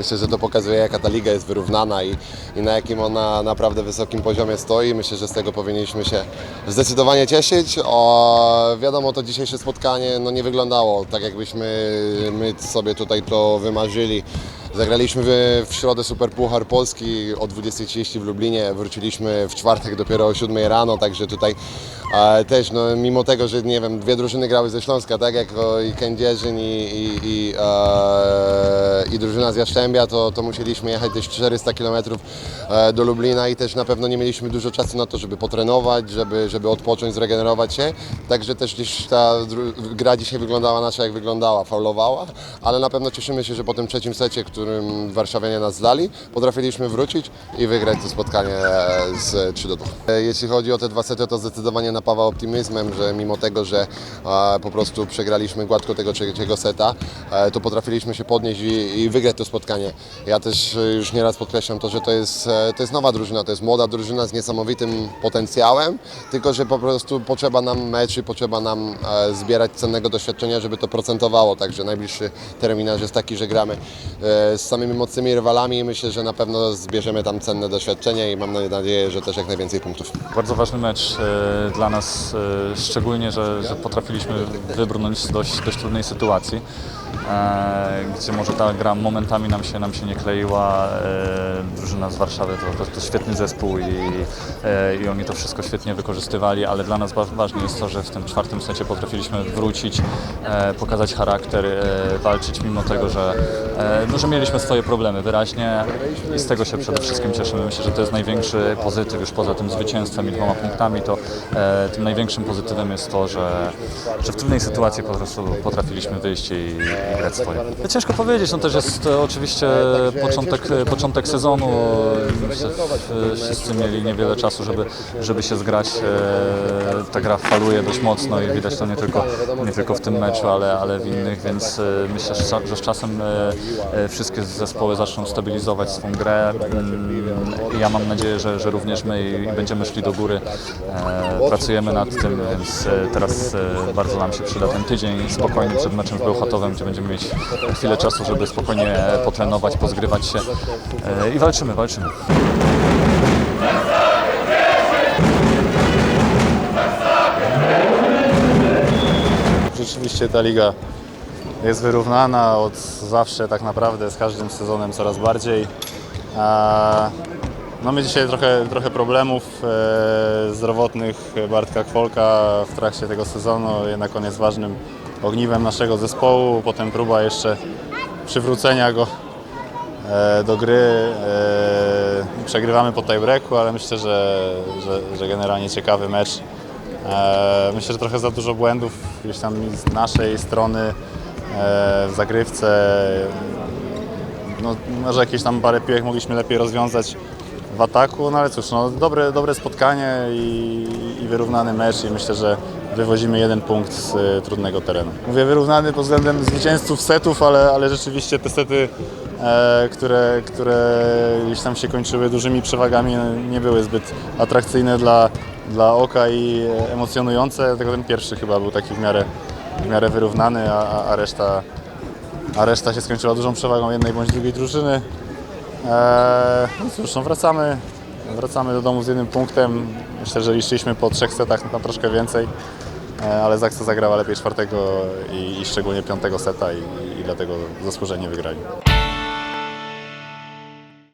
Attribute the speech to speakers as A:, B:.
A: Myślę, że to pokazuje, jaka ta liga jest wyrównana i, i na jakim ona naprawdę wysokim poziomie stoi. Myślę, że z tego powinniśmy się zdecydowanie cieszyć. O, wiadomo, to dzisiejsze spotkanie no, nie wyglądało tak, jakbyśmy my sobie tutaj to wymarzyli. Zagraliśmy w, w środę Super Puchar Polski o 20.30 w Lublinie, wróciliśmy w czwartek dopiero o 7 rano, także tutaj też, no, mimo tego, że nie wiem, dwie drużyny grały ze Śląska, tak jak o, i Kędzierzyn i, i, i, i drużyna z Jastrzębia, to, to musieliśmy jechać też 400 km e, do Lublina i też na pewno nie mieliśmy dużo czasu na to, żeby potrenować, żeby, żeby odpocząć, zregenerować się, także też gdzieś ta gra dzisiaj wyglądała nasza jak wyglądała, faulowała, ale na pewno cieszymy się, że po tym trzecim secie, którym warszawianie nas zlali, potrafiliśmy wrócić i wygrać to spotkanie e, z 3 do 2. E, Jeśli chodzi o te dwa sety, to zdecydowanie napawa optymizmem, że mimo tego, że po prostu przegraliśmy gładko tego trzeciego seta, e, to potrafiliśmy się podnieść i, i wygrać to spotkanie. Ja też już nieraz podkreślam to, że to jest, to jest nowa drużyna, to jest młoda drużyna z niesamowitym potencjałem, tylko że po prostu potrzeba nam meczy, potrzeba nam zbierać cennego doświadczenia, żeby to procentowało, także najbliższy terminarz jest taki, że gramy z samymi mocnymi rywalami myślę, że na pewno zbierzemy tam cenne doświadczenie i mam nadzieję, że też jak najwięcej punktów.
B: Bardzo ważny mecz e, dla nas, e, szczególnie, że, że potrafiliśmy wybrnąć z dość, dość trudnej sytuacji, gdzie może ta gra momentami nam się, nam się nie kleiła. E, drużyna z Warszawy to, to, to świetny zespół i, e, i oni to wszystko świetnie wykorzystywali, ale dla nas wa- ważne jest to, że w tym czwartym secie potrafiliśmy wrócić, e, pokazać charakter, e, walczyć mimo tego, że, e, no, że mieliśmy swoje problemy wyraźnie i z tego się przede wszystkim cieszymy. Myślę, że to jest największy pozytyw już poza tym zwycięstwem i dwoma punktami, to e, tym największym pozytywem jest to, że, że w trudnej sytuacji po prostu potrafiliśmy wyjść i, i grać swoje. Ciężko powiedzieć, no też jest e, oczywiście początek, początek sezonu, w- wszyscy mieli niewiele czasu, żeby, żeby się zgrać. E, Ta gra faluje dość mocno i widać to nie tylko, nie tylko w tym meczu, ale, ale w innych, więc e, myślę, że z- czasem e, e, wszystkie zespoły zaczną stabilizować swą grę. Mm, Ja mam nadzieję, że, że również my i będziemy szli do góry. E, Pracujemy nad tym, więc e, teraz e, bardzo nam się przyda ten tydzień spokojny przed meczem z Bełchatowem, gdzie będziemy mieć chwilę czasu, żeby spokojnie potrenować, pozgrywać się E, i walczymy, walczymy.
C: Rzeczywiście ta liga jest wyrównana od zawsze tak naprawdę, z każdym sezonem coraz bardziej. A, No dzisiaj trochę, trochę problemów e, zdrowotnych Bartka Kwolka w trakcie tego sezonu, jednak on jest ważnym ogniwem naszego zespołu. Potem próba jeszcze przywrócenia go e, do gry. E, Przegrywamy po tiebreaku, ale myślę, że, że, że generalnie ciekawy mecz. E, Myślę, że trochę za dużo błędów gdzieś tam z naszej strony w zagrywce. No, może jakieś tam parę piłek mogliśmy lepiej rozwiązać w ataku, no ale cóż, no, dobre, dobre spotkanie i, i wyrównany mecz i myślę, że wywozimy jeden punkt z e, trudnego terenu. Mówię wyrównany pod względem zwycięzców setów, ale, ale rzeczywiście te sety, e, które, które gdzieś tam się kończyły dużymi przewagami, no, nie były zbyt atrakcyjne dla, dla oka i e, emocjonujące, tylko ten pierwszy chyba był taki w miarę, w miarę wyrównany, a, a- a reszta a reszta się skończyła dużą przewagą jednej bądź drugiej drużyny. Eee, no cóż, no wracamy, wracamy do domu z jednym punktem. Myślę, że liczyliśmy po trzech setach na troszkę więcej, eee, ale Zaksa zagrała lepiej czwartego i, i szczególnie piątego seta i, i dlatego zasłużenie wygrali.